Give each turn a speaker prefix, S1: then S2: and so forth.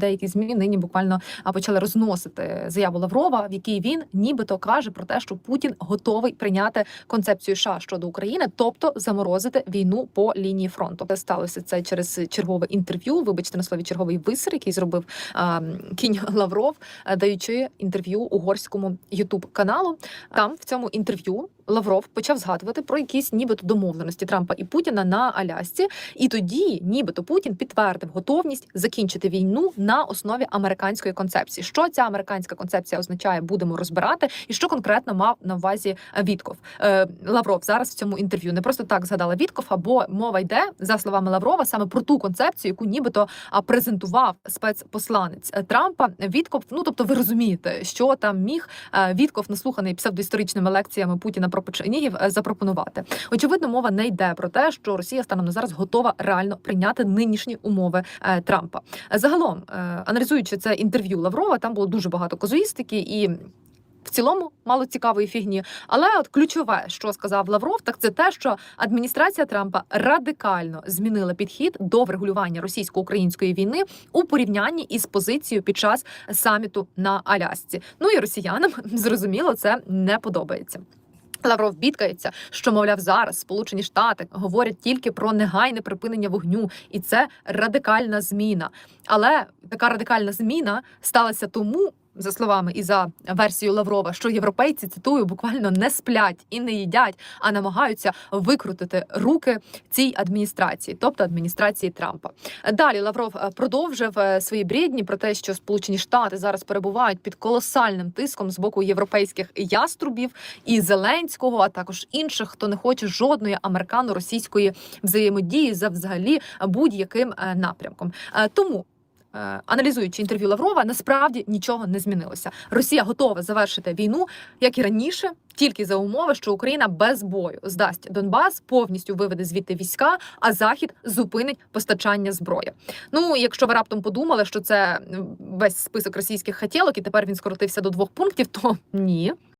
S1: Деякі змі нині буквально почали розносити заяву Лаврова, в якій він нібито каже про те, що Путін готовий прийняти концепцію США щодо України, тобто заморозити війну по лінії фронту. Це сталося це через чергове інтерв'ю. Вибачте на слові черговий висер, який зробив а, кінь Лавров, даючи інтерв'ю угорському Ютуб каналу. Там в цьому інтерв'ю Лавров почав згадувати про якісь нібито домовленості Трампа і Путіна на Алясці. І тоді, нібито Путін підтвердив готовність закінчити війну на основі американської концепції. Що ця американська концепція означає, будемо розбирати, і що конкретно мав на увазі Вітков. Е, Лавров зараз в цьому інтерв'ю не просто так згадала Вітков, або мова йде за словами Лаврова саме про ту концепцію, яку нібито презентував спецпосланець е, Трампа. Вітков, ну тобто, ви розумієте, що там міг е, Вітков, наслуханий псевдоісторичними лекціями Путіна про печенігів, е, запропонувати. Очевидно, мова не йде про те, що Росія станом на зараз готова реально прийняти нинішні умови е, Трампа. Загалом, е, аналізуючи це інтерв'ю Лаврова, там було дуже багато казуїстики і. В цілому мало цікавої фігні, але от ключове, що сказав Лавров, так це те, що адміністрація Трампа радикально змінила підхід до врегулювання російсько-української війни у порівнянні із позицією під час саміту на Алясці. Ну і росіянам зрозуміло це не подобається. Лавров бідкається, що мовляв зараз Сполучені Штати говорять тільки про негайне припинення вогню, і це радикальна зміна. Але така радикальна зміна сталася тому. За словами і за версією Лаврова, що європейці цитую буквально не сплять і не їдять, а намагаються викрутити руки цій адміністрації, тобто адміністрації Трампа. Далі Лавров е, продовжив е, свої брідні про те, що Сполучені Штати зараз перебувають під колосальним тиском з боку європейських яструбів і Зеленського, а також інших, хто не хоче жодної американо-російської взаємодії за взагалі будь-яким е, напрямком. Тому. Е, Аналізуючи інтерв'ю Лаврова, насправді нічого не змінилося. Росія готова завершити війну, як і раніше, тільки за умови, що Україна без бою здасть Донбас, повністю виведе звідти війська, а Захід зупинить постачання зброї. Ну, якщо ви раптом подумали, що це весь список російських хотілок, і тепер він скоротився до двох пунктів, то ні.